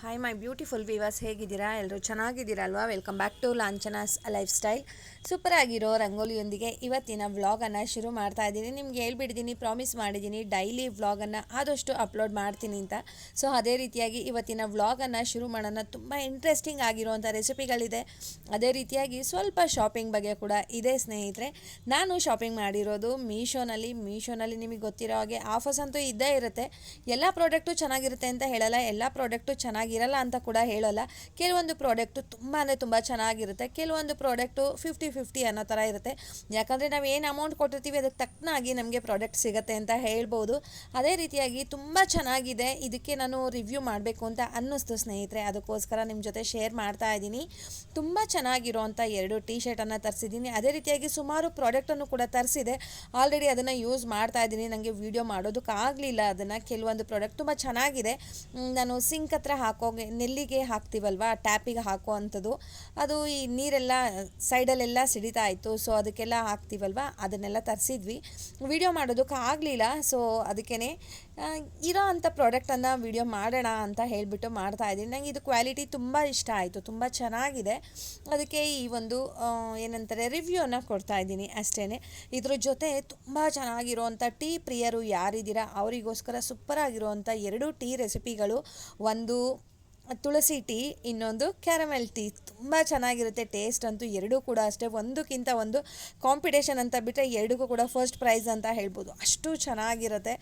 Hi my beautiful viewers ಹೇಗಿದ್ದೀರಾ? ಎಲ್ಲರೂ ಚೆನ್ನಾಗಿದ್ದೀರಾ ಅಲ್ವಾ? Welcome back to Lanchana's lifestyle super ಆಗಿರೋ ರಂಗೋಲಿಯೊಂದಿಗೆ ಇವತ್ತಿನ ವ್ಲಾಗನ್ನು ಶುರು ಮಾಡ್ತಾ ಇದ್ದೀನಿ. ನಿಮ್ಗೆ ಹೇಳ್ಬಿಡ್ತೀನಿ ಪ್ರಾಮಿಸ್ ಮಾಡಿದ್ದೀನಿ ಡೈಲಿ ವ್ಲಾಗನ್ನು ಆದಷ್ಟು ಅಪ್ಲೋಡ್ ಮಾಡ್ತೀನಿ ಅಂತ. ಸೊ ಅದೇ ರೀತಿಯಾಗಿ ಇವತ್ತಿನ ವ್ಲಾಗನ್ನು ಶುರು ಮಾಡೋಣ. ತುಂಬ ಇಂಟ್ರೆಸ್ಟಿಂಗ್ ಆಗಿರುವಂಥ ರೆಸಿಪಿಗಳಿದೆ ಅದೇ ರೀತಿಯಾಗಿ ಸ್ವಲ್ಪ ಶಾಪಿಂಗ್ ಬಗ್ಗೆ ಕೂಡ ಇದೆ ಸ್ನೇಹಿತರೆ. ನಾನು ಶಾಪಿಂಗ್ ಮಾಡಿರೋದು ಮೀಶೋನಲ್ಲಿ ಮೀಶೋನಲ್ಲಿ ನಿಮಗೆ ಗೊತ್ತಿರೋ ಹಾಗೆ ಆಫರ್ಸ್ ಅಂತೂ ಇದ್ದೇ ಇರುತ್ತೆ. ಎಲ್ಲ ಪ್ರಾಡಕ್ಟು ಚೆನ್ನಾಗಿರುತ್ತೆ ಅಂತ ಹೇಳಲ್ಲ. ಎಲ್ಲ ಪ್ರಾಡಕ್ಟು ಚೆನ್ನಾಗಿರಲ್ಲ ಅಂತ ಕೂಡ ಹೇಳೋಲ್ಲ. ಕೆಲವೊಂದು ಪ್ರಾಡಕ್ಟು ತುಂಬ ಅಂದರೆ ತುಂಬ ಚೆನ್ನಾಗಿರುತ್ತೆ. ಕೆಲವೊಂದು ಪ್ರಾಡಕ್ಟು ಫಿಫ್ಟಿ ಫಿಫ್ಟಿ ಅನ್ನೋ ಥರ ಇರುತ್ತೆ. ಯಾಕಂದರೆ ನಾವು ಏನು ಅಮೌಂಟ್ ಕೊಟ್ಟಿರ್ತೀವಿ ಅದಕ್ಕೆ ತಕ್ಕನಾಗಿ ನಮಗೆ ಪ್ರಾಡಕ್ಟ್ ಸಿಗುತ್ತೆ ಅಂತ ಹೇಳ್ಬೋದು. ಅದೇ ರೀತಿಯಾಗಿ ತುಂಬ ಚೆನ್ನಾಗಿದೆ. ಇದಕ್ಕೆ ನಾನು ರಿವ್ಯೂ ಮಾಡಬೇಕು ಅಂತ ಅನ್ನಿಸ್ತು ಸ್ನೇಹಿತರೆ. ಅದಕ್ಕೋಸ್ಕರ ನಿಮ್ಮ ಜೊತೆ ಶೇರ್ ಮಾಡ್ತಾ ಇದ್ದೀನಿ. ತುಂಬ ಚೆನ್ನಾಗಿರೋವಂಥ ಎರಡು ಟೀ ಶರ್ಟನ್ನು ತರಿಸಿದ್ದೀನಿ. ಅದೇ ರೀತಿಯಾಗಿ ಸುಮಾರು ಪ್ರಾಡಕ್ಟನ್ನು ಕೂಡ ತರಿಸಿದೆ. ಆಲ್ರೆಡಿ ಅದನ್ನು ಯೂಸ್ ಮಾಡ್ತಾ ಇದ್ದೀನಿ. ನನಗೆ ವೀಡಿಯೋ ಮಾಡೋದಕ್ಕಾಗಲಿಲ್ಲ ಅದನ್ನು. ಕೆಲವೊಂದು ಪ್ರಾಡಕ್ಟ್ ತುಂಬ ಚೆನ್ನಾಗಿದೆ. ನಾನು ಸಿಂಕ್ ಹತ್ರ ಹಾಕೋಗೆ, ನೆಲ್ಲಿಗೆ ಹಾಕ್ತೀವಲ್ವ? ಟ್ಯಾಪಿಗೆ ಹಾಕೋ ಅಂಥದ್ದು. ಅದು ಈ ನೀರೆಲ್ಲ ಸೈಡಲ್ಲೆಲ್ಲ ಸಿಡಿತಾ ಇತ್ತು. ಸೊ, ಅದಕ್ಕೆಲ್ಲ ಹಾಕ್ತೀವಲ್ವ? ಅದನ್ನೆಲ್ಲ ತರಿಸಿದ್ವಿ. ವಿಡಿಯೋ ಮಾಡೋದಕ್ಕೆ ಆಗಲಿಲ್ಲ. ಸೊ ಅದಕ್ಕೇ ಇರೋ ಅಂಥ ಪ್ರಾಡಕ್ಟನ್ನು ವಿಡಿಯೋ ಮಾಡೋಣ ಅಂತ ಹೇಳಿಬಿಟ್ಟು ಮಾಡ್ತಾ ಇದ್ದೀನಿ. ನನಗೆ ಇದು ಕ್ವಾಲಿಟಿ ತುಂಬ ಇಷ್ಟ ಆಯಿತು, ತುಂಬ ಚೆನ್ನಾಗಿದೆ. ಅದಕ್ಕೆ ಈ ಒಂದು ಏನಂತಾರೆ, ರಿವ್ಯೂನ ಕೊಡ್ತಾ ಇದ್ದೀನಿ ಅಷ್ಟೇ ಇದ್ರ ಜೊತೆ ತುಂಬ ಚೆನ್ನಾಗಿರೋವಂಥ ಟೀ ಪ್ರಿಯರು ಯಾರಿದ್ದೀರಾ, ಅವರಿಗೋಸ್ಕರ ಸೂಪರ್ ಆಗಿರುವಂಥ ಎರಡು ಟೀ ರೆಸಿಪಿಗಳು, ಒಂದು ತುಳಸಿ ಟೀ, ಇನ್ನೊಂದು ಕ್ಯಾರಮೆಲ್ ಟೀ. ತುಂಬ ಚೆನ್ನಾಗಿರುತ್ತೆ, ಟೇಸ್ಟ್ ಅಂತೂ ಎರಡೂ ಕೂಡ ಅಷ್ಟೇ. ಒಂದಕ್ಕಿಂತ ಒಂದು ಕಾಂಪಿಟೇಷನ್ ಅಂತ ಬಿಟ್ಟರೆ ಎರಡಕ್ಕೂ ಕೂಡ ಫಸ್ಟ್ ಪ್ರೈಸ್ ಅಂತ ಹೇಳ್ಬೋದು. ಅಷ್ಟು ಚೆನ್ನಾಗಿರುತ್ತೆ.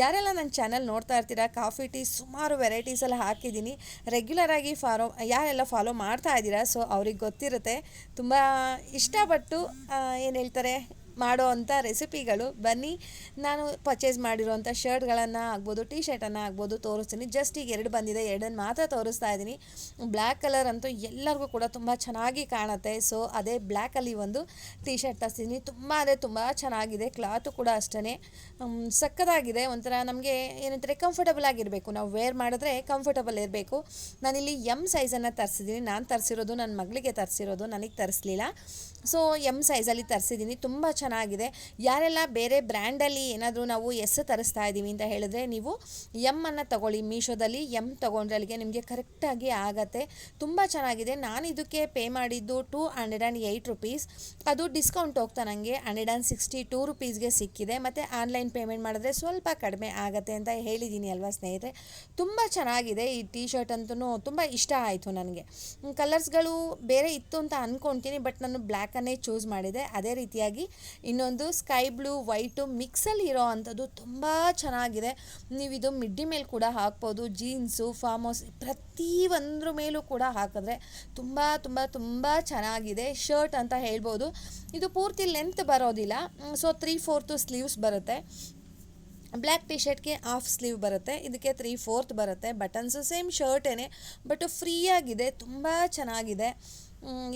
ಯಾರೆಲ್ಲ ನನ್ನ ಚಾನಲ್ ನೋಡ್ತಾ ಇರ್ತೀರಾ ಕಾಫಿ ಟೀ ಸುಮಾರು ವೆರೈಟೀಸಲ್ಲಿ ಹಾಕಿದ್ದೀನಿ. ರೆಗ್ಯುಲರಾಗಿ ಫಾಲೋ ಯಾರೆಲ್ಲ ಫಾಲೋ ಮಾಡ್ತಾ ಇದ್ದೀರಾ ಸೊ ಅವ್ರಿಗೆ ಗೊತ್ತಿರುತ್ತೆ. ತುಂಬ ಇಷ್ಟಪಟ್ಟು ಏನು ಹೇಳ್ತಾರೆ ಮಾಡೋ ರೆಸಿಪಿಗಳು, ಬನ್ನಿ. ನಾನು ಪರ್ಚೇಸ್ ಮಾಡಿರೋಂಥ ಶರ್ಟ್ಗಳನ್ನು ಆಗ್ಬೋದು ಟಿ ಶರ್ಟನ್ನು ಆಗ್ಬೋದು ತೋರಿಸ್ತೀನಿ. ಜಸ್ಟ್ ಈಗ ಎರಡು ಬಂದಿದೆ, ಎರಡನ್ನು ಮಾತ್ರ ತೋರಿಸ್ತಾ ಇದ್ದೀನಿ. ಬ್ಲ್ಯಾಕ್ ಕಲರ್ ಅಂತೂ ಎಲ್ಲರಿಗೂ ಕೂಡ ತುಂಬ ಚೆನ್ನಾಗಿ ಕಾಣುತ್ತೆ. ಸೊ ಅದೇ ಬ್ಲ್ಯಾಕಲ್ಲಿ ಒಂದು ಟಿ ಶರ್ಟ್ ತರಿಸಿದ್ದೀನಿ ತುಂಬ ಅಂದರೆ ತುಂಬ ಚೆನ್ನಾಗಿದೆ. ಕ್ಲಾತು ಕೂಡ ಅಷ್ಟೇ ಸಕ್ಕದಾಗಿದೆ ಒಂಥರ ನಮಗೆ ಏನಂತಾರೆ ಕಂಫರ್ಟಬಲ್ ಆಗಿರಬೇಕು. ನಾವು ವೇರ್ ಮಾಡಿದ್ರೆ ಕಂಫರ್ಟಬಲ್ ಇರಬೇಕು. ನಾನಿಲ್ಲಿ ಎಂ ಸೈಜನ್ನು ತರಿಸಿದ್ದೀನಿ ನಾನು ತರಿಸಿರೋದು ನನ್ನ ಮಗಳಿಗೆ ತರಿಸಿರೋದು, ನನಗೆ ತರಿಸಲಿಲ್ಲ. ಸೊ ಎಂ ಸೈಜಲ್ಲಿ ತರಿಸಿದ್ದೀನಿ ತುಂಬ ಚೆನ್ನಾಗಿದೆ. ಯಾರೆಲ್ಲ ಬೇರೆ ಬ್ರ್ಯಾಂಡಲ್ಲಿ ಏನಾದರೂ ನಾವು ಎಸ್ ತರಿಸ್ತಾ ಇದ್ದೀವಿ ಅಂತ ಹೇಳಿದ್ರೆ ನೀವು ಎಂ ಅನ್ನು ತಗೊಳ್ಳಿ. ಮೀಶೋದಲ್ಲಿ ಎಂ ತೊಗೊಂಡ್ರೆ ಅಲ್ಲಿಗೆ ನಿಮಗೆ ಕರೆಕ್ಟಾಗಿ ಆಗತ್ತೆ. ತುಂಬ ಚೆನ್ನಾಗಿದೆ. ನಾನು ಇದಕ್ಕೆ ಪೇ ಮಾಡಿದ್ದು two hundred and eight rupees ಅದು ಡಿಸ್ಕೌಂಟ್ ಹೋಗ್ತಾ ನನಗೆ ಹಂಡ್ರೆಡ್ ಆ್ಯಂಡ್ ಸಿಕ್ಸ್ಟಿ ಟೂ ರುಪೀಸ್ಗೆ ಸಿಕ್ಕಿದೆ. ಮತ್ತು ಆನ್ಲೈನ್ ಪೇಮೆಂಟ್ ಮಾಡಿದ್ರೆ ಸ್ವಲ್ಪ ಕಡಿಮೆ ಆಗುತ್ತೆ ಅಂತ ಹೇಳಿದ್ದೀನಿ ಅಲ್ವಾ ಸ್ನೇಹಿತರೆ. ತುಂಬ ಚೆನ್ನಾಗಿದೆ ಈ ಟೀ ಶರ್ಟ್ ಅಂತೂ ತುಂಬ ಇಷ್ಟ ಆಯಿತು ನನಗೆ. ಕಲರ್ಸ್ಗಳು ಬೇರೆ ಇತ್ತು ಅಂತ ಅಂದ್ಕೊಳ್ತೀನಿ ಬಟ್ ನಾನು ಬ್ಲ್ಯಾಕನ್ನೇ ಚೂಸ್ ಮಾಡಿದೆ. ಅದೇ ರೀತಿಯಾಗಿ ಇನ್ನೊಂದು ಸ್ಕೈ ಬ್ಲೂ, ವೈಟು ಮಿಕ್ಸಲ್ಲಿ ಇರೋ ಅಂಥದ್ದು ತುಂಬ ಚೆನ್ನಾಗಿದೆ. ನೀವು ಇದು ಮಿಡ್ಡಿ ಮೇಲೆ ಕೂಡ ಹಾಕ್ಬೋದು, ಜೀನ್ಸು ಪ್ರತಿ ಒಂದ್ರ ಮೇಲೂ ಕೂಡ ಹಾಕಿದ್ರೆ ತುಂಬ ತುಂಬ ತುಂಬ ಚೆನ್ನಾಗಿದೆ. ಶರ್ಟ್ ಅಂತ ಹೇಳ್ಬೋದು. ಇದು ಪೂರ್ತಿ ಲೆಂತ್ ಬರೋದಿಲ್ಲ. ಸೊ ತ್ರೀ ಫೋರ್ತು ಸ್ಲೀವ್ಸ್ ಬರುತ್ತೆ. ಬ್ಲ್ಯಾಕ್ ಟಿ ಶರ್ಟ್ಗೆ ಹಾಫ್ ಸ್ಲೀವ್ ಬರುತ್ತೆ. ಇದಕ್ಕೆ ತ್ರೀ ಫೋರ್ತ್ ಬರುತ್ತೆ. ಬಟನ್ಸು ಸೇಮ್ ಶರ್ಟೇನೆ, ಬಟ್ ಫ್ರೀಯಾಗಿದೆ, ತುಂಬ ಚೆನ್ನಾಗಿದೆ.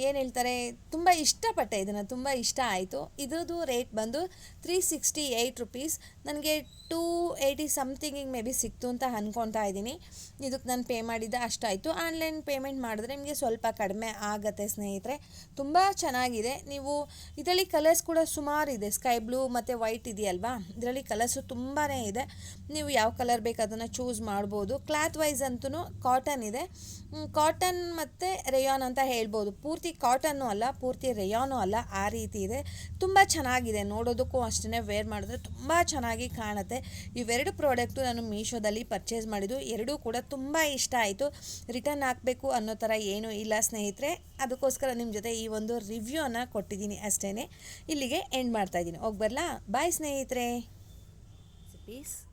ಏನು ಹೇಳ್ತಾರೆ, ತುಂಬ ಇಷ್ಟಪಟ್ಟೆ ಇದನ್ನು, ತುಂಬ ಇಷ್ಟ ಆಯಿತು. ಇದ್ರದ್ದು ರೇಟ್ ಬಂದು ತ್ರೀ ಸಿಕ್ಸ್ಟಿ ಏಯ್ಟ್ ರುಪೀಸ್ ನನಗೆ ಟೂ ಏಯ್ಟಿ ಸಮಥಿಂಗಿಗೆ ಮೇ ಬಿ ಸಿಕ್ತು ಅಂತ ಅಂದ್ಕೊತಾ ಇದ್ದೀನಿ. ಇದಕ್ಕೆ ನಾನು ಪೇ ಮಾಡಿದ್ದೆ ಅಷ್ಟಾಯಿತು. ಆನ್ಲೈನ್ ಪೇಮೆಂಟ್ ಮಾಡಿದ್ರೆ ನಿಮಗೆ ಸ್ವಲ್ಪ ಕಡಿಮೆ ಆಗುತ್ತೆ ಸ್ನೇಹಿತರೆ. ತುಂಬ ಚೆನ್ನಾಗಿದೆ. ನೀವು ಇದರಲ್ಲಿ ಕಲರ್ಸ್ ಕೂಡ ಸುಮಾರು ಇದೆ. ಸ್ಕೈ ಬ್ಲೂ ಮತ್ತು ವೈಟ್ ಇದೆಯಲ್ವಾ? ಇದರಲ್ಲಿ ಕಲರ್ಸು ತುಂಬಾ ಇದೆ. ನೀವು ಯಾವ ಕಲರ್ ಬೇಕು ಅದನ್ನು ಚೂಸ್ ಮಾಡ್ಬೋದು. ಕ್ಲಾತ್ ವೈಸ್ ಅಂತೂ ಕಾಟನ್ ಇದೆ ಕಾಟನ್ ಮತ್ತು ರೇಯಾನ್ ಅಂತ ಹೇಳ್ಬೋದು. ಪೂರ್ತಿ ಕಾಟನ್ನು ಅಲ್ಲ, ಪೂರ್ತಿ ರೇಯಾನು ಅಲ್ಲ, ಆ ರೀತಿ ಇದೆ. ತುಂಬ ಚೆನ್ನಾಗಿದೆ. ನೋಡೋದಕ್ಕೂ ಅಷ್ಟೇ ವೇರ್ ಮಾಡಿದ್ರೆ ತುಂಬ ಚೆನ್ನಾಗಿ ಕಾಣುತ್ತೆ. ಇವೆರಡು ಪ್ರಾಡಕ್ಟು ನಾನು ಮೀಶೋದಲ್ಲಿ ಪರ್ಚೇಸ್ ಮಾಡಿದ್ದು. ಎರಡೂ ಕೂಡ ತುಂಬ ಇಷ್ಟ ಆಯಿತು. ರಿಟರ್ನ್ ಹಾಕಬೇಕು ಅನ್ನೋ ಥರ ಏನೂ ಇಲ್ಲ ಸ್ನೇಹಿತರೆ. ಅದಕ್ಕೋಸ್ಕರ ನಿಮ್ಮ ಜೊತೆ ಈ ಒಂದು ರಿವ್ಯೂನ ಕೊಟ್ಟಿದ್ದೀನಿ ಅಷ್ಟೇ ಇಲ್ಲಿಗೆ ಎಂಡ್ ಮಾಡ್ತಾ ಇದ್ದೀನಿ. ಹೋಗಿ ಬರಲಾ? ಬಾಯ್ ಸ್ನೇಹಿತರೆ. ಪೀಸ್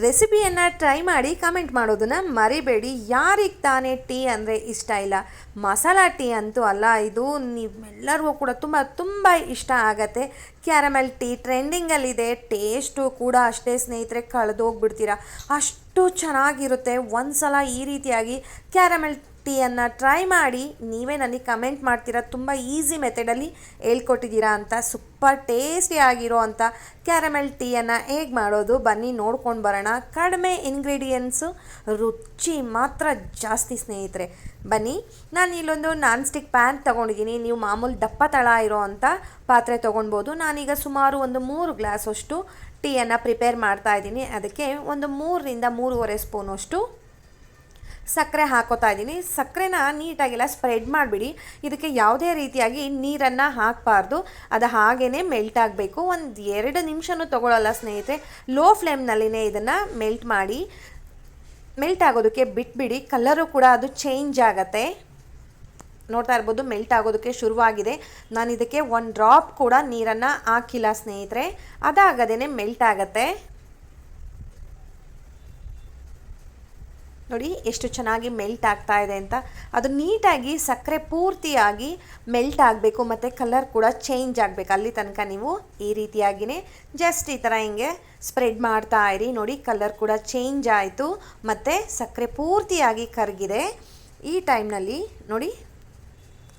ರೆಸಿಪಿಯನ್ನು ಟ್ರೈ ಮಾಡಿ ಕಮೆಂಟ್ ಮಾಡೋದನ್ನು ಮರಿಬೇಡಿ. ಯಾರಿಗೆ ತಾನೇ ಟೀ ಅಂದರೆ ಇಷ್ಟ ಇಲ್ಲ? ಮಸಾಲ ಟೀ ಅಂತೂ ಅಲ್ಲ, ಇದು ನೀವೆಲ್ಲರಿಗೂ ಕೂಡ ತುಂಬ ತುಂಬ ಇಷ್ಟ ಆಗತ್ತೆ. ಕ್ಯಾರಮೆಲ್ ಟೀ ಟ್ರೆಂಡಿಂಗಲ್ಲಿದೆ ಟೇಸ್ಟು ಕೂಡ ಅಷ್ಟೇ ಸ್ನೇಹಿತರೆ, ಕಳೆದೋಗ್ಬಿಡ್ತೀರಾ? ಅಷ್ಟು ಚೆನ್ನಾಗಿರುತ್ತೆ. ಒಂದು ಸಲ ಈ ರೀತಿಯಾಗಿ ಕ್ಯಾರಮೆಲ್ ಟೀಯನ್ನು ಟ್ರೈ ಮಾಡಿ ನೀವೇ ನನಗೆ ಕಮೆಂಟ್ ಮಾಡ್ತೀರಾ, ತುಂಬ ಈಸಿ ಮೆಥಡಲ್ಲಿ ಹೇಳ್ಕೊಟ್ಟಿದ್ದೀರಾ ಅಂತ ಸೂಪರ್ ಟೇಸ್ಟಿ ಆಗಿರೋ ಅಂಥ ಕ್ಯಾರಮೆಲ್ ಟೀಯನ್ನು ಹೇಗೆ ಮಾಡೋದು ಬನ್ನಿ ನೋಡ್ಕೊಂಡು ಬರೋಣ. ಕಡಿಮೆ ಇಂಗ್ರೀಡಿಯೆಂಟ್ಸು ರುಚಿ ಮಾತ್ರ ಜಾಸ್ತಿ ಸ್ನೇಹಿತರೆ. ಬನ್ನಿ, ನಾನು ಇಲ್ಲೊಂದು ನಾನ್ ಸ್ಟಿಕ್ ಪ್ಯಾನ್ ತೊಗೊಂಡಿದ್ದೀನಿ. ನೀವು ಮಾಮೂಲು ದಪ್ಪ ತಳ ಇರೋ ಅಂಥ ಪಾತ್ರೆ ತೊಗೊಳ್ಬೋದು ನಾನೀಗ ಸುಮಾರು ಒಂದು ಮೂರು ಗ್ಲಾಸಷ್ಟು ಟೀಯನ್ನು ಪ್ರಿಪೇರ್ ಮಾಡ್ತಾ ಇದ್ದೀನಿ. ಅದಕ್ಕೆ ಒಂದು ಮೂರರಿಂದ ಮೂರುವರೆ ಸ್ಪೂನಷ್ಟು ಸಕ್ಕರೆ ಹಾಕೋತಾ ಇದ್ದೀನಿ. ಸಕ್ಕರೆನ ನೀಟಾಗಿಲ್ಲ ಸ್ಪ್ರೆಡ್ ಮಾಡಿಬಿಡಿ. ಇದಕ್ಕೆ ಯಾವುದೇ ರೀತಿಯಾಗಿ ನೀರನ್ನು ಹಾಕಬಾರ್ದು. ಅದು ಹಾಗೇ ಮೆಲ್ಟ್ ಆಗಬೇಕು. ಒಂದು ಎರಡು ನಿಮಿಷನೂ ತೊಗೊಳ್ಳಲ್ಲ ಸ್ನೇಹಿತರೆ. ಲೋ ಫ್ಲೇಮ್ನಲ್ಲಿನೇ ಇದನ್ನು ಮೆಲ್ಟ್ ಮಾಡಿ. ಮೆಲ್ಟ್ ಆಗೋದಕ್ಕೆ ಬಿಟ್ಬಿಡಿ. ಕಲರು ಕೂಡ ಅದು ಚೇಂಜ್ ಆಗುತ್ತೆ. ನೋಡ್ತಾ ಇರ್ಬೋದು ಮೆಲ್ಟ್ ಆಗೋದಕ್ಕೆ ಶುರುವಾಗಿದೆ. ನಾನು ಇದಕ್ಕೆ ಒಂದು ಡ್ರಾಪ್ ಕೂಡ ನೀರನ್ನು ಹಾಕಿಲ್ಲ ಸ್ನೇಹಿತರೆ. ಅದಾಗದೇ ಮೆಲ್ಟ್ ಆಗುತ್ತೆ. ನೋಡಿ ಎಷ್ಟು ಚೆನ್ನಾಗಿ ಮೆಲ್ಟ್ ಆಗ್ತಾ ಇದೆ ಅಂತ. ಅದು ನೀಟಾಗಿ ಸಕ್ಕರೆ ಪೂರ್ತಿಯಾಗಿ ಮೆಲ್ಟ್ ಆಗಬೇಕು ಮತ್ತು ಕಲರ್ ಕೂಡ ಚೇಂಜ್ ಆಗಬೇಕು. ಅಲ್ಲಿ ತನಕ ನೀವು ಈ ರೀತಿಯಾಗಿಯೇ ಜಸ್ಟ್ ಈ ಥರ ಹಿಂಗೆ ಸ್ಪ್ರೆಡ್ ಮಾಡ್ತಾ ಇರಿ. ನೋಡಿ ಕಲರ್ ಕೂಡ ಚೇಂಜ್ ಆಯಿತು. ಮತ್ತು ಸಕ್ಕರೆ ಪೂರ್ತಿಯಾಗಿ ಕರಗಿದೆ. ಈ ಟೈಮ್ನಲ್ಲಿ ನೋಡಿ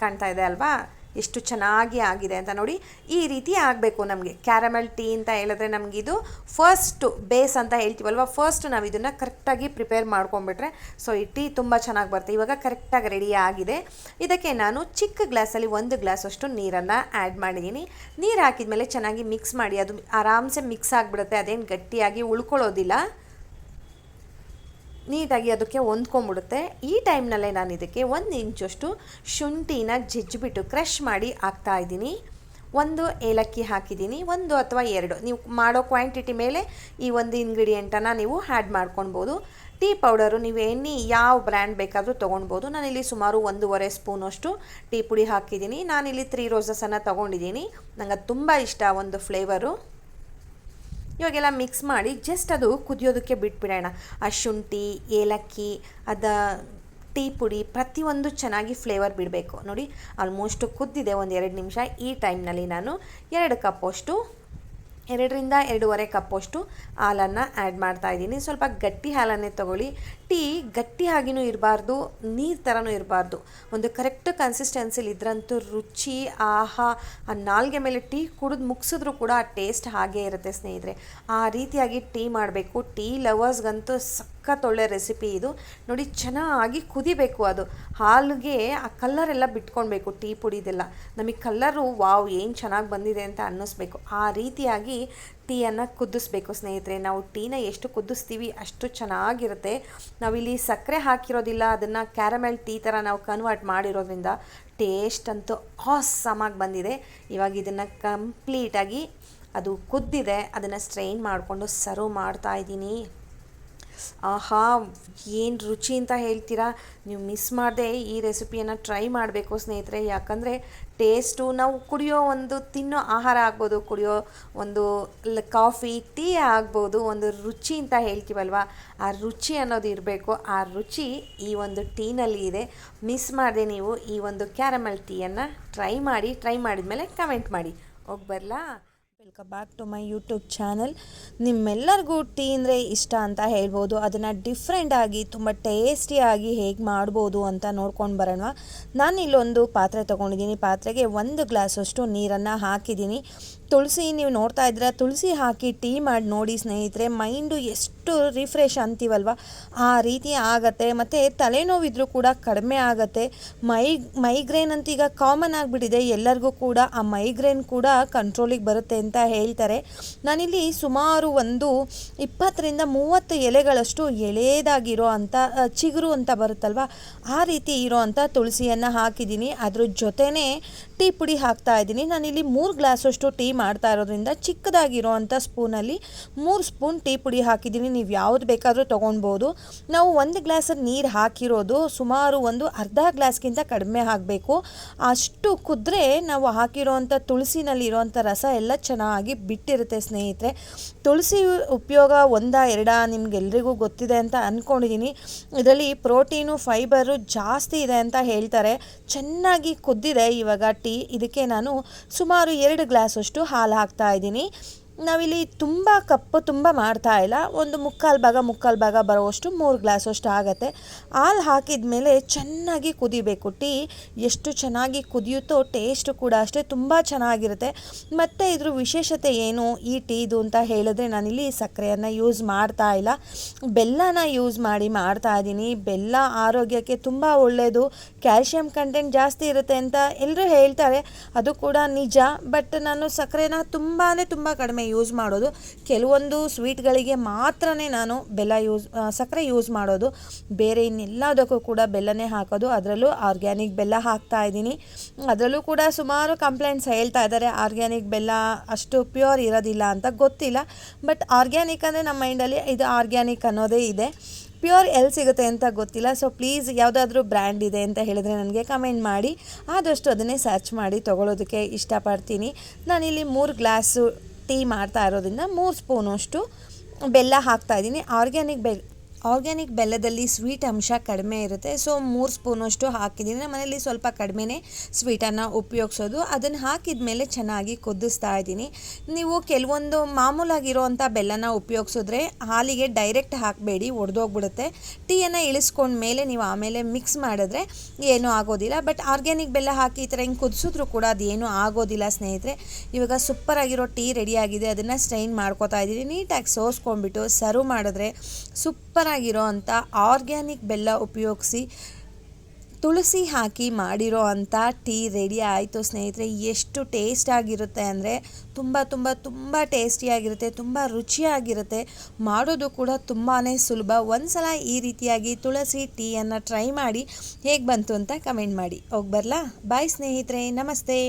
ಕಾಣ್ತಾ ಇದೆ ಅಲ್ವಾ? ಎಷ್ಟು ಚೆನ್ನಾಗಿ ಆಗಿದೆ ಅಂತ ನೋಡಿ ಈ ರೀತಿ ಆಗಬೇಕು ನಮಗೆ. ಕ್ಯಾರಮೆಲ್ ಟೀ ಅಂತ ಹೇಳಿದ್ರೆ ನಮಗಿದು ಫಸ್ಟು ಬೇಸ್ ಅಂತ ಹೇಳ್ತೀವಲ್ವ? ಫಸ್ಟ್ ನಾವು ಇದನ್ನು ಕರೆಕ್ಟಾಗಿ ಪ್ರಿಪೇರ್ ಮಾಡ್ಕೊಂಬಿಟ್ರೆ ಸೊ ಈ ಟೀ ತುಂಬ ಚೆನ್ನಾಗಿ ಬರುತ್ತೆ. ಇವಾಗ ಕರೆಕ್ಟಾಗಿ ರೆಡಿ ಆಗಿದೆ. ಇದಕ್ಕೆ ನಾನು ಚಿಕ್ಕ ಗ್ಲಾಸಲ್ಲಿ ಒಂದು ಗ್ಲಾಸಷ್ಟು ನೀರನ್ನು ಆ್ಯಡ್ ಮಾಡಿದ್ದೀನಿ. ನೀರು ಹಾಕಿದ್ಮೇಲೆ ಚೆನ್ನಾಗಿ ಮಿಕ್ಸ್ ಮಾಡಿ, ಅದು ಆರಾಮ್ಸೆ ಮಿಕ್ಸ್ ಆಗಿಬಿಡುತ್ತೆ, ಅದೇನು ಗಟ್ಟಿಯಾಗಿ ಉಳ್ಕೊಳ್ಳೋದಿಲ್ಲ. ನೀಟಾಗಿ ಅದಕ್ಕೆ ಹೊಂದ್ಕೊಂಬಿಡುತ್ತೆ ಈ ಟೈಮ್ನಲ್ಲೇ ನಾನು ಇದಕ್ಕೆ ಒಂದು ಇಂಚಷ್ಟು ಶುಂಠಿನ ಜಜ್ಜಿಬಿಟ್ಟು ಕ್ರಷ್ ಮಾಡಿ ಹಾಕ್ತಾ ಇದ್ದೀನಿ. ಒಂದು ಏಲಕ್ಕಿ ಹಾಕಿದ್ದೀನಿ, ಒಂದು ಅಥವಾ ಎರಡು. ನೀವು ಮಾಡೋ ಕ್ವಾಂಟಿಟಿ ಮೇಲೆ ಈ ಒಂದು ಇಂಗ್ರೀಡಿಯೆಂಟನ್ನು ನೀವು ಆ್ಯಡ್ ಮಾಡ್ಕೊಳ್ಬೋದು. ಟೀ ಪೌಡರು ನೀವು ಎಣ್ಣೆ ಯಾವ ಬ್ರ್ಯಾಂಡ್ ಬೇಕಾದರೂ ತೊಗೊಳ್ಬೋದು. ನಾನಿಲ್ಲಿ ಸುಮಾರು ಒಂದೂವರೆ ಸ್ಪೂನಷ್ಟು ಟೀ ಪುಡಿ ಹಾಕಿದ್ದೀನಿ. ನಾನಿಲ್ಲಿ ತ್ರೀ ರೋಸಸನ್ನು ತೊಗೊಂಡಿದ್ದೀನಿ. ನಂಗೆ ಅದು ತುಂಬ ಇಷ್ಟ ಒಂದು ಫ್ಲೇವರು. ಇವಾಗೆಲ್ಲ ಮಿಕ್ಸ್ ಮಾಡಿ ಜಸ್ಟ್ ಅದು ಕುದಿಯೋದಕ್ಕೆ ಬಿಟ್ಬಿಡೋಣ. ಆ ಶುಂಠಿ, ಏಲಕ್ಕಿ, ಅದ ಟೀ ಪುಡಿ ಪ್ರತಿಯೊಂದು ಚೆನ್ನಾಗಿ ಫ್ಲೇವರ್ ಬಿಡಬೇಕು. ನೋಡಿ ಆಲ್ಮೋಸ್ಟ್ ಕುದ್ದಿದೆ ಒಂದು ಎರಡು ನಿಮಿಷ. ಈ ಟೈಮ್ನಲ್ಲಿ ನಾನು ಎರಡು ಕಪ್ಪಷ್ಟು ಎರಡರಿಂದ ಎರಡೂವರೆ ಕಪ್ಪಷ್ಟು ಹಾಲನ್ನು ಆ್ಯಡ್ ಮಾಡ್ತಾ ಇದ್ದೀನಿ. ಸ್ವಲ್ಪ ಗಟ್ಟಿ ಹಾಲನ್ನೇ ತೊಗೊಳ್ಳಿ. ಟೀ ಗಟ್ಟಿಯಾಗಿನೂ ಇರಬಾರ್ದು, ನೀರು ಥರನೂ ಇರಬಾರ್ದು. ಒಂದು ಕರೆಕ್ಟ್ ಕನ್ಸಿಸ್ಟೆನ್ಸಿಲಿ ಇದ್ರಂತೂ ರುಚಿ, ಆಹಾ, ಆ ನಾಲ್ಗೆ ಮೇಲೆ ಟೀ ಕುಡಿದು ಮುಗಿಸಿದ್ರೂ ಕೂಡ ಆ ಟೇಸ್ಟ್ ಹಾಗೇ ಇರುತ್ತೆ ಸ್ನೇಹಿತರೆ. ಆ ರೀತಿಯಾಗಿ ಟೀ ಮಾಡಬೇಕು. ಟೀ ಲವರ್ಸ್ಗಂತೂ ಸಖತ್ ಒಳ್ಳೆ ರೆಸಿಪಿ ಇದು. ನೋಡಿ, ಚೆನ್ನಾಗಿ ಕುದಿಬೇಕು ಅದು. ಹಾಲಿಗೆ ಆ ಕಲ್ಲರೆಲ್ಲ ಬಿಟ್ಕೊಳ್ಬೇಕು ಟೀ ಪುಡಿದೆಲ್ಲ. ನಮಗೆ ಕಲ್ಲರು ವಾವ್, ಏನು ಚೆನ್ನಾಗಿ ಬಂದಿದೆ ಅಂತ ಅನ್ನಿಸ್ಬೇಕು. ಆ ರೀತಿಯಾಗಿ ಟೀಯನ್ನು ಕುದಿಸ್ಬೇಕು ಸ್ನೇಹಿತರೆ. ನಾವು ಟೀನ ಎಷ್ಟು ಕುದಿಸ್ತೀವಿ ಅಷ್ಟು ಚೆನ್ನಾಗಿರುತ್ತೆ. ನಾವಿಲ್ಲಿ ಸಕ್ಕರೆ ಹಾಕಿರೋದಿಲ್ಲ, ಅದನ್ನು ಕ್ಯಾರಮೆಲ್ ಟೀ ಥರ ನಾವು ಕನ್ವರ್ಟ್ ಮಾಡಿರೋದ್ರಿಂದ ಟೇಸ್ಟ್ ಅಂತೂ ಆಸಮಾಗಿ ಬಂದಿದೆ. ಇವಾಗ ಇದನ್ನು ಕಂಪ್ಲೀಟಾಗಿ ಅದು ಕುದ್ದಿದೆ. ಅದನ್ನು ಸ್ಟ್ರೈನ್ ಮಾಡಿಕೊಂಡು ಸರ್ವ್ ಮಾಡ್ತಾ ಇದ್ದೀನಿ. ಆಹಾ, ಏನು ರುಚಿ ಅಂತ ಹೇಳ್ತೀರಾ? ನೀವು ಮಿಸ್ ಮಾಡದೆ ಈ ರೆಸಿಪಿಯನ್ನು ಟ್ರೈ ಮಾಡಬೇಕು ಸ್ನೇಹಿತರೆ. ಯಾಕಂದರೆ ಟೇಸ್ಟು ನಾವು ಕುಡಿಯೋ ಒಂದು ತಿನ್ನೋ ಆಹಾರ ಆಗ್ಬೋದು, ಕುಡಿಯೋ ಒಂದು ಕಾಫಿ ಟೀ ಆಗ್ಬೋದು, ಒಂದು ರುಚಿ ಅಂತ ಹೇಳ್ತೀವಲ್ವ? ಆ ರುಚಿ ಅನ್ನೋದು ಇರಬೇಕು. ಆ ರುಚಿ ಈ ಒಂದು ಟೀನಲ್ಲಿ ಇದೆ. ಮಿಸ್ ಮಾಡದೆ ನೀವು ಈ ಒಂದು ಕ್ಯಾರಮಲ್ ಟೀಯನ್ನು ಟ್ರೈ ಮಾಡಿ ಟ್ರೈ ಮಾಡಿದ ಮೇಲೆ ಕಮೆಂಟ್ ಮಾಡಿ. ಹೋಗಿ ಬರಲಾ? Welcome back to my YouTube channel ನಿಮ್ಮೆಲ್ಲರಿಗೂ ಟೀ ಅಂದರೆ ಇಷ್ಟ ಅಂತ ಹೇಳ್ಬೋದು. ಅದನ್ನು ಡಿಫ್ರೆಂಟಾಗಿ ತುಂಬ ಟೇಸ್ಟಿಯಾಗಿ ಹೇಗೆ ಮಾಡ್ಬೋದು ಅಂತ ನೋಡ್ಕೊಂಡು ಬರೋಣ. ನಾನು ಇಲ್ಲೊಂದು ಪಾತ್ರೆ ತೊಗೊಂಡಿದ್ದೀನಿ. ಪಾತ್ರೆಗೆ ಒಂದು ಗ್ಲಾಸಷ್ಟು ನೀರನ್ನು ಹಾಕಿದ್ದೀನಿ. ತುಳಸಿ ನೀವು ನೋಡ್ತಾ ಇದ್ರೆ ತುಳಸಿ ಹಾಕಿ ಟೀ ಮಾಡಿ ನೋಡಿ ಸ್ನೇಹಿತರೆ, ಮೈಂಡು ಎಷ್ಟು ರಿಫ್ರೆಶ್ ಅಂತೀವಲ್ವ? ಆ ರೀತಿ ಆಗತ್ತೆ. ಮತ್ತು ತಲೆನೋವಿದ್ರೂ ಕೂಡ ಕಡಿಮೆ ಆಗತ್ತೆ. ಮೈ ಮೈಗ್ರೇನ್ ಅಂತ ಈಗ ಕಾಮನ್ ಆಗಿಬಿಟ್ಟಿದೆ. ಎಲ್ಲರಿಗೂ ಕೂಡ ಆ ಮೈಗ್ರೇನ್ ಕೂಡ ಕಂಟ್ರೋಲಿಗೆ ಬರುತ್ತೆ ಅಂತ ಹೇಳ್ತಾರೆ. ನಾನಿಲ್ಲಿ ಸುಮಾರು ಒಂದು ಇಪ್ಪತ್ತರಿಂದ ಮೂವತ್ತು ಎಲೆಗಳಷ್ಟು ಎಳೆದಾಗಿರೋ ಅಂಥ ಚಿಗುರು ಅಂತ ಬರುತ್ತಲ್ವ? ಆ ರೀತಿ ಇರೋ ಅಂಥ ತುಳಸಿಯನ್ನು ಹಾಕಿದ್ದೀನಿ. ಅದ್ರ ಜೊತೆನೇ ಟೀ ಪುಡಿ ಹಾಕ್ತಾ ಇದ್ದೀನಿ. ನಾನಿಲ್ಲಿ ಮೂರು ಗ್ಲಾಸಷ್ಟು ಟೀ ಮಾಡ್ತಾ ಇರೋದ್ರಿಂದ ಚಿಕ್ಕದಾಗಿರೋ ಅಂಥ ಸ್ಪೂನಲ್ಲಿ ಮೂರು ಸ್ಪೂನ್ ಟೀ ಪುಡಿ ಹಾಕಿದ್ದೀನಿ. ನೀವು ಯಾವ್ದು ಬೇಕಾದರೂ ತೊಗೊಳ್ಬೋದು. ನಾವು ಒಂದು ಗ್ಲಾಸ್ ನೀರು ಹಾಕಿರೋದು ಸುಮಾರು ಒಂದು ಅರ್ಧ ಗ್ಲಾಸ್ಗಿಂತ ಕಡಿಮೆ ಹಾಕಬೇಕು. ಅಷ್ಟು ಕುದ್ರೆ ನಾವು ಹಾಕಿರೋವಂಥ ತುಳಸಿನಲ್ಲಿ ಇರೋವಂಥ ರಸ ಎಲ್ಲ ಚೆನ್ನಾಗಿ ಬಿಟ್ಟಿರುತ್ತೆ ಸ್ನೇಹಿತರೆ. ತುಳಸಿ ಉಪಯೋಗ ಒಂದ ಎರಡ ನಿಮ್ಗೆಲ್ರಿಗೂ ಗೊತ್ತಿದೆ ಅಂತ ಅಂದ್ಕೊಂಡಿದ್ದೀನಿ ಇದರಲ್ಲಿ ಪ್ರೋಟೀನು, ಫೈಬರು ಜಾಸ್ತಿ ಇದೆ ಅಂತ ಹೇಳ್ತಾರೆ. ಚೆನ್ನಾಗಿ ಕುದ್ದಿದೆ ಇವಾಗ ಟೀ. ಇದಕ್ಕೆ ನಾನು ಸುಮಾರು ಎರಡು ಗ್ಲಾಸಷ್ಟು ಹಾಲು ಹಾಕ್ತಾ ಇದ್ದೀನಿ. ನಾವಿಲ್ಲಿ ತುಂಬ ಕಪ್ಪು ತುಂಬ ಮಾಡ್ತಾ ಇಲ್ಲ. ಒಂದು ಮುಕ್ಕಾಲು ಭಾಗ ಮುಕ್ಕಾಲು ಭಾಗ ಬರೋವಷ್ಟು ಮೂರು ಗ್ಲಾಸಷ್ಟು ಆಗುತ್ತೆ. ಹಾಲು ಹಾಕಿದ ಮೇಲೆ ಚೆನ್ನಾಗಿ ಕುದಿಬೇಕು. ಟೀ ಎಷ್ಟು ಚೆನ್ನಾಗಿ ಕುದಿಯುತ್ತೋ ಟೇಸ್ಟ್ ಕೂಡ ಅಷ್ಟೇ ತುಂಬ ಚೆನ್ನಾಗಿರುತ್ತೆ. ಮತ್ತು ಇದ್ರ ವಿಶೇಷತೆ ಏನು? ಈ ಟೀದು ಅಂತ ಹೇಳಿದ್ರೆ ನಾನಿಲ್ಲಿ ಸಕ್ಕರೆಯನ್ನು ಯೂಸ್ ಮಾಡ್ತಾ ಇಲ್ಲ. ಬೆಲ್ಲನ ಯೂಸ್ ಮಾಡಿ ಮಾಡ್ತಾ ಇದ್ದೀನಿ. ಬೆಲ್ಲ ಆರೋಗ್ಯಕ್ಕೆ ತುಂಬ ಒಳ್ಳೆಯದು ಕ್ಯಾಲ್ಶಿಯಂ ಕಂಟೆಂಟ್ ಜಾಸ್ತಿ ಇರುತ್ತೆ ಅಂತ ಎಲ್ಲರೂ ಹೇಳ್ತಾರೆ. ಅದು ಕೂಡ ನಿಜ. ಬಟ್ ನಾನು ಸಕ್ಕರೆನ ತುಂಬಾ ತುಂಬ ಕಡಿಮೆ ಕಡಿಮೆ ಯೂಸ್ ಮಾಡೋದು. ಕೆಲವೊಂದು ಸ್ವೀಟ್ಗಳಿಗೆ ಮಾತ್ರನೇ ನಾನು ಬೆಲ್ಲ ಯೂಸ್ ಸಕ್ಕರೆ ಯೂಸ್ ಮಾಡೋದು. ಬೇರೆ ಇನ್ನೆಲ್ಲದಕ್ಕೂ ಕೂಡ ಬೆಲ್ಲನೇ ಹಾಕೋದು. ಅದರಲ್ಲೂ ಆರ್ಗ್ಯಾನಿಕ್ ಬೆಲ್ಲ ಹಾಕ್ತಾ ಇದ್ದೀನಿ. ಅದರಲ್ಲೂ ಕೂಡ ಸುಮಾರು ಕಂಪ್ಲೇಂಟ್ಸ್ ಹೇಳ್ತಾ ಇದ್ದಾರೆ. ಆರ್ಗ್ಯಾನಿಕ್ ಬೆಲ್ಲ ಅಷ್ಟು ಪ್ಯೂರ್ ಇರೋದಿಲ್ಲ ಅಂತ ಗೊತ್ತಿಲ್ಲ. ಬಟ್ ಆರ್ಗ್ಯಾನಿಕ್ ಅಂದರೆ ನಮ್ಮ ಮೈಂಡಲ್ಲಿ ಇದು ಆರ್ಗ್ಯಾನಿಕ್ ಅನ್ನೋದೇ ಇದೆ. ಪ್ಯೂರ್ ಎಲ್ಲಿ ಸಿಗುತ್ತೆ ಅಂತ ಗೊತ್ತಿಲ್ಲ. ಸೊ ಪ್ಲೀಸ್ ಯಾವುದಾದ್ರೂ ಬ್ರ್ಯಾಂಡ್ ಇದೆ ಅಂತ ಹೇಳಿದ್ರೆ ನನಗೆ ಕಮೆಂಟ್ ಮಾಡಿ. ಆದಷ್ಟು ಅದನ್ನೇ ಸರ್ಚ್ ಮಾಡಿ ತೊಗೊಳೋದಕ್ಕೆ ಇಷ್ಟಪಡ್ತೀನಿ. ನಾನಿಲ್ಲಿ ಮೂರು ಗ್ಲಾಸು ಟೀ ಮಾಡ್ತಾ ಇರೋದ್ರಿಂದ ಮೂರು ಸ್ಪೂನಷ್ಟು ಬೆಲ್ಲ ಹಾಕ್ತಾ ಇದ್ದೀನಿ. ಆರ್ಗ್ಯಾನಿಕ್ ಬೆಲ್ ಆರ್ಗ್ಯಾನಿಕ್ ಬೆಲ್ಲದಲ್ಲಿ ಸ್ವೀಟ್ ಅಂಶ ಕಡಿಮೆ ಇರುತ್ತೆ. ಸೊ ಮೂರು ಸ್ಪೂನಷ್ಟು ಹಾಕಿದ್ದೀನಿ. ನಮ್ಮ ಮನೇಲಿ ಸ್ವಲ್ಪ ಕಡಿಮೆನೇ ಸ್ವೀಟನ್ನು ಉಪಯೋಗಿಸೋದು. ಅದನ್ನು ಹಾಕಿದ ಮೇಲೆ ಚೆನ್ನಾಗಿ ಕುದಿಸ್ತಾ ಇದ್ದೀನಿ. ನೀವು ಕೆಲವೊಂದು ಮಾಮೂಲಾಗಿರೋವಂಥ ಬೆಲ್ಲನ ಉಪಯೋಗಿಸಿದ್ರೆ ಹಾಲಿಗೆ ಡೈರೆಕ್ಟ್ ಹಾಕಬೇಡಿ, ಒಡೆದೋಗ್ಬಿಡುತ್ತೆ. ಟೀಯನ್ನು ಇಳಿಸ್ಕೊಂಡ ಮೇಲೆ ನೀವು ಆಮೇಲೆ ಮಿಕ್ಸ್ ಮಾಡಿದ್ರೆ ಏನೂ ಆಗೋದಿಲ್ಲ. ಬಟ್ ಆರ್ಗ್ಯಾನಿಕ್ ಬೆಲ್ಲ ಹಾಕಿ ಈ ಥರ ಹಿಂಗೆ ಕುದಿಸಿದ್ರು ಕೂಡ ಅದೇನೂ ಆಗೋದಿಲ್ಲ ಸ್ನೇಹಿತರೆ. ಇವಾಗ ಸೂಪರ್ ಆಗಿರೋ ಟೀ ರೆಡಿಯಾಗಿದೆ ಅದನ್ನು ಸ್ಟ್ರೈನ್ ಮಾಡ್ಕೋತಾ ಇದ್ದೀನಿ. ನೀಟಾಗಿ ಸೋಸ್ಕೊಂಡ್ಬಿಟ್ಟು ಸರ್ವ್ ಮಾಡಿದ್ರೆ ಸೂಪರ್ ಆಗಿರೋ ಅಂಥ ಆರ್ಗ್ಯಾನಿಕ್ ಬೆಲ್ಲ ಉಪಯೋಗಿಸಿ ತುಳಸಿ ಹಾಕಿ ಮಾಡಿರೋ ಅಂಥ ಟೀ ರೆಡಿ ಆಯಿತು ಸ್ನೇಹಿತರೆ. ಎಷ್ಟು ಟೇಸ್ಟ್ ಆಗಿರುತ್ತೆ ಅಂದರೆ ತುಂಬ ತುಂಬ ತುಂಬ ಟೇಸ್ಟಿಯಾಗಿರುತ್ತೆ ತುಂಬ ರುಚಿಯಾಗಿರುತ್ತೆ. ಮಾಡೋದು ಕೂಡ ತುಂಬಾ ಸುಲಭ. ಒಂದ್ಸಲ ಈ ರೀತಿಯಾಗಿ ತುಳಸಿ ಟೀಯನ್ನು ಟ್ರೈ ಮಾಡಿ ಹೇಗೆ ಬಂತು ಅಂತ ಕಮೆಂಟ್ ಮಾಡಿ. ಹೋಗಿ ಬರಲಾ? ಬಾಯ್ ಸ್ನೇಹಿತರೆ. ನಮಸ್ತೆ.